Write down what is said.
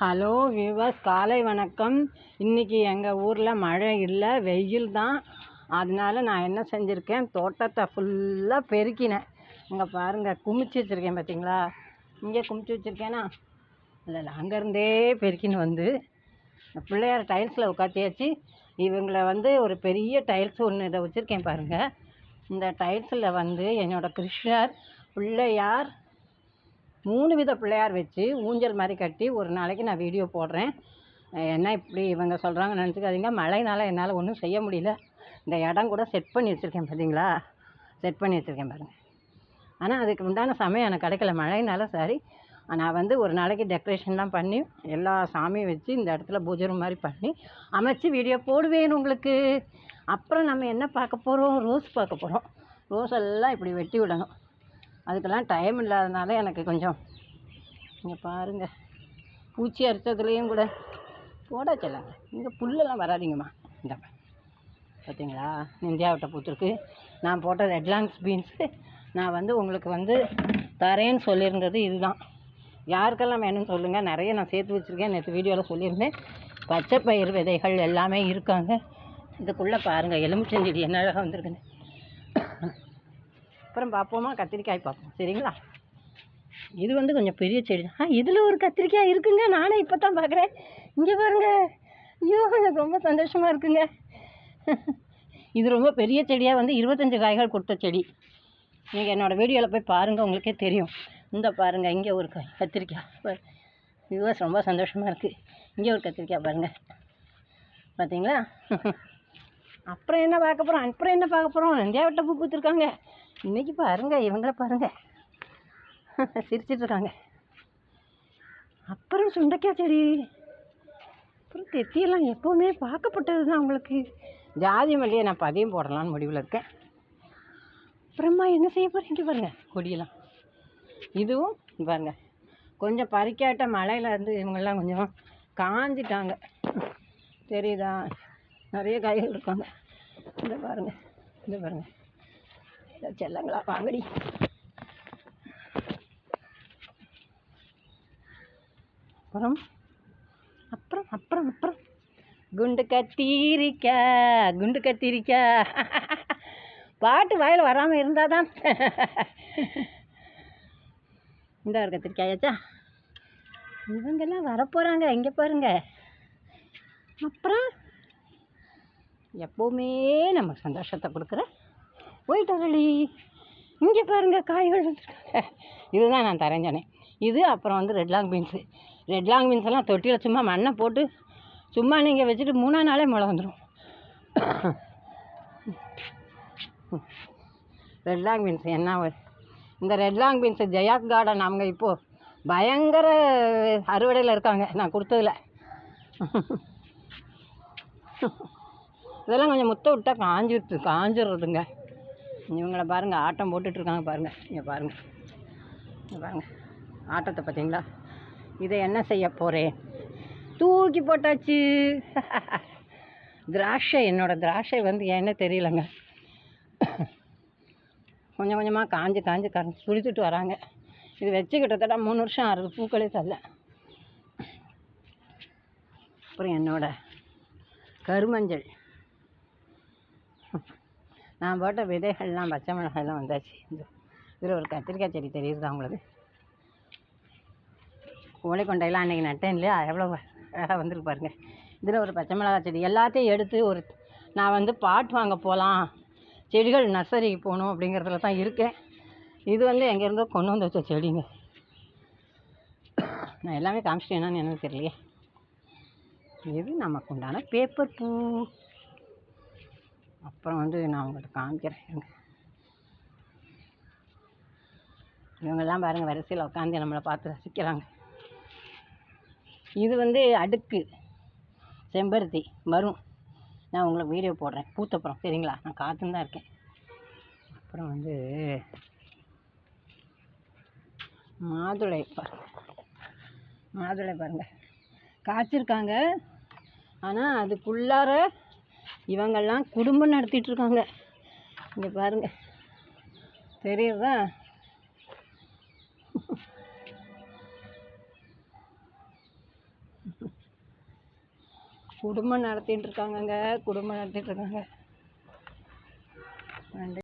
Hello viewers காலை வணக்கம். இன்றைக்கி எங்கள் ஊரில் மழை இல்லை வெயில் தான். அதனால நான் என்ன செஞ்சுருக்கேன் தோட்டத்தை ஃபுல்லாக பெருக்கினேன். இங்கே பாருங்கள் குமிச்சு வச்சுருக்கேன் பார்த்தீங்களா இங்கே குமிச்சு வச்சுருக்கேனா? இல்லை இல்லை அங்கேருந்தே பெருக்கின்னு வந்து பிள்ளையார் டைல்ஸில் உட்காத்தியாச்சு இவங்கள வந்து ஒரு பெரிய டைல்ஸ் ஒன்று இதை வச்சுருக்கேன் பாருங்கள் இந்த டைல்ஸில் வந்து என்னோடய கிருஷ்ணர் பிள்ளையார் மூணு வித பிள்ளையார் வச்சு ஊஞ்சல் மாதிரி கட்டி ஒரு நாளைக்கு நான் வீடியோ போடுறேன். என்ன இப்படி இவங்க சொல்கிறாங்கன்னு நினச்சிக்காதீங்க. மழைனால என்னால் ஒன்றும் செய்ய முடியல. இந்த இடம் கூட செட் பண்ணி வச்சுருக்கேன் பார்த்தீங்களா செட் பண்ணி வச்சுருக்கேன் பாருங்கள் ஆனால் அதுக்கு உண்டான சமயம் எனக்கு கிடைக்கல. மழைனால சரி. நான் வந்து ஒரு நாளைக்கு டெக்கரேஷன்லாம் பண்ணி எல்லா சாமியும் வச்சு இந்த இடத்துல பூஜை ரூம் மாதிரி பண்ணி அமைச்சு வீடியோ போடுவேன் உங்களுக்கு. அப்புறம் நம்ம என்ன பார்க்க போகிறோம் ரோஸ் பார்க்க போகிறோம் ரோஸ் எல்லாம் இப்படி வெட்டி விடணும். அதுக்கெல்லாம் டைம் இல்லாதனால எனக்கு கொஞ்சம் இங்கே பாருங்கள் பூச்சி அரிச்சதுலேயும் கூட போடா செல்லாங்க இங்கே புல்லெல்லாம் வராதீங்கம்மா. இந்த பார்த்தீங்களா இந்தியாவிட்ட பூத்துருக்கு. நான் போட்ட ரெட்லாங்ஸ் பீன்ஸு நான் வந்து உங்களுக்கு வந்து தரேன்னு சொல்லியிருந்தது இதுதான். யாருக்கெல்லாம் வேணும்னு சொல்லுங்கள் நிறைய நான் சேர்த்து வச்சுருக்கேன். நேற்று வீடியோவில் சொல்லியிருந்தேன். பச்சை பயிர் விதைகள் எல்லாமே இருக்காங்க. இதுக்குள்ளே பாருங்கள் எலுமிச்சஞ்செடி என்ன அழகாக வந்திருக்குன்னு. அப்புறம் பார்ப்போமா கத்திரிக்காய் பார்ப்போம் சரிங்களா? இது வந்து கொஞ்சம் பெரிய செடி. ஆ இதில் ஒரு கத்திரிக்காய் இருக்குங்க. நானே இப்போ தான் பார்க்குறேன் இங்கே பாருங்க. ஐயோ எனக்கு ரொம்ப சந்தோஷமாக இருக்குங்க. இது ரொம்ப பெரிய செடியாக வந்து இருபத்தஞ்சி காய்கள் கொடுத்த செடி. நீங்கள் என்னோடய வீடியோவில் போய் பாருங்கள் உங்களுக்கே தெரியும். இந்த பாருங்கள் இங்கே ஒரு காய் கத்திரிக்காய். பாரு. ரொம்ப சந்தோஷமாக இருக்குது இங்கே ஒரு கத்திரிக்காய் பாருங்கள் பார்த்தீங்களா அப்புறம் என்ன பார்க்க போகிறோம் அப்புறம் என்ன பார்க்க போகிறோம் நந்தியாவட்ட பூ பூத்துருக்காங்க. இன்னைக்கு பாருங்க இவங்கள பாருங்க. சிரிச்சிட்டு இருக்காங்க அப்புறம் சுண்டைக்காய் செடி. அப்புறம் தெத்தியெல்லாம் எப்போவுமே பார்க்கப்பட்டது தான் அவங்களுக்கு. ஜாதி மல்லியை நான் பதியம் போடலான்னு முடிவில் இருக்கேன். அப்புறமா என்ன செய்ய போகிறீங்க பாருங்க கொடியெல்லாம். இதுவும் பாருங்கள் பாருங்க கொஞ்சம் பறிக்காட்ட மழையில இருந்து இவங்கெல்லாம் கொஞ்சம் காஞ்சிட்டாங்க. தெரியுதா? நிறைய காய்கள் இருக்காங்க. இந்த பாருங்க இந்த பாருங்கள் செல்லங்களா வாங்கடி. அப்புறம் அப்புறம் அப்புறம் அப்புறம். குண்டு கத்திரிக்கா குண்டு கத்திரிக்கா. பாட்டு வாயில் வராமல் இருந்தால் தான். இந்த ஒரு கத்திரிக்காயாச்சா இவங்கெல்லாம் வரப்போகிறாங்க இங்கே பாருங்க. அப்புறம் எப்போவுமே நம்ம சந்தோஷத்தை கொடுக்குற ஒயிட் அரளி இங்கே பாருங்க காய்கள் வந்துருக்காங்க. இதுதான் நான் தரேன் சொன்னேன். இது அப்புறம் வந்து red long beans red long beans எல்லாம் தொட்டியில் சும்மா மண்ணை போட்டு சும்மா நீங்கள் வச்சுட்டு மூணா நாளே முளை வந்துடும் ரெட் லாங் பீன்ஸ் என்ன ஒரு- இந்த ரெட் லாங் பீன்ஸு ஜெயாத் கார்டன் அவங்க இப்போது பயங்கர அறுவடையில் இருக்காங்க. நான் கொடுத்ததுல. இதெல்லாம் கொஞ்சம் முத்த விட்டா காஞ்சிருச்சு காஞ்சிடுறதுங்க இவங்கள பாருங்கள் ஆட்டம் போட்டுட்ருக்காங்க பாருங்கள் இங்கே பாருங்கள் இங்கே பாருங்கள் ஆட்டத்தை பார்த்தீங்களா? இதை என்ன செய்ய போகிறேன் தூக்கி போட்டாச்சு. திராட்சை என்னோடய திராட்சை வந்து ஏன்னே தெரியலங்க. கொஞ்சம் கொஞ்சமாக காஞ்சி காஞ்சு கரைஞ்சி சுழித்துட்டு வராங்க. இது வச்சு கிட்டத்தட்ட மூணு வருஷம் ஆறுது பூக்களே தரல. அப்புறம் என்னோட கருமஞ்சள். நான் போட்ட விதைகள்லாம் பச்சை மிளகாயெல்லாம் வந்தாச்சு. இந்த இதில் ஒரு கத்திரிக்காய் செடி தெரியுதா உங்களுக்கு? கோழிக்கொண்டையெல்லாம் அன்றைக்கி நட்டேன் இல்லையா? எவ்வளோ அழகாக வந்துருக்கு பாருங்கள் இதில் ஒரு பச்சை மிளகாய் செடி. எல்லாத்தையும் எடுத்து ஒரு நான் வந்து பாட்டு வாங்க போகலாம். செடிகள் நர்சரிக்கு போகணும் அப்படிங்கிறதுல தான் இருக்கேன். இது வந்து எங்கேருந்தோ கொண்டு வந்து வச்ச செடிங்க. நான் எல்லாமே காமிச்சிட்டேனான்னு எனக்கு தெரியலையே. இது நமக்கு உண்டான பேப்பர் பூ. அப்புறம் வந்து நான் உங்கள்கிட்ட காமிக்கிறேன். இருங்க. இவங்கெல்லாம் பாருங்கள் வரிசையில் உட்காந்து நம்மளை பார்த்து ரசிக்கிறாங்க. இது வந்து அடுக்கு. செம்பருத்தி வரும் நான் உங்களுக்கு வீடியோ போடுறேன். பூத்தப்புறம் சரிங்களா? நான் காத்துன்னு தான் இருக்கேன். அப்புறம் வந்து மாதுளை பாருங்கள் மாதுளை பாருங்கள் காய்ச்சிருக்காங்க. ஆனால் அதுக்குள்ளார இவங்கெல்லாம் குடும்பம் நடத்திகிட்ருக்காங்க இங்கே பாருங்கள் தெரியுதா? குடும்பம் நடத்திகிட்டு இருக்காங்கங்க குடும்பம் நடத்திகிட்டு இருக்காங்க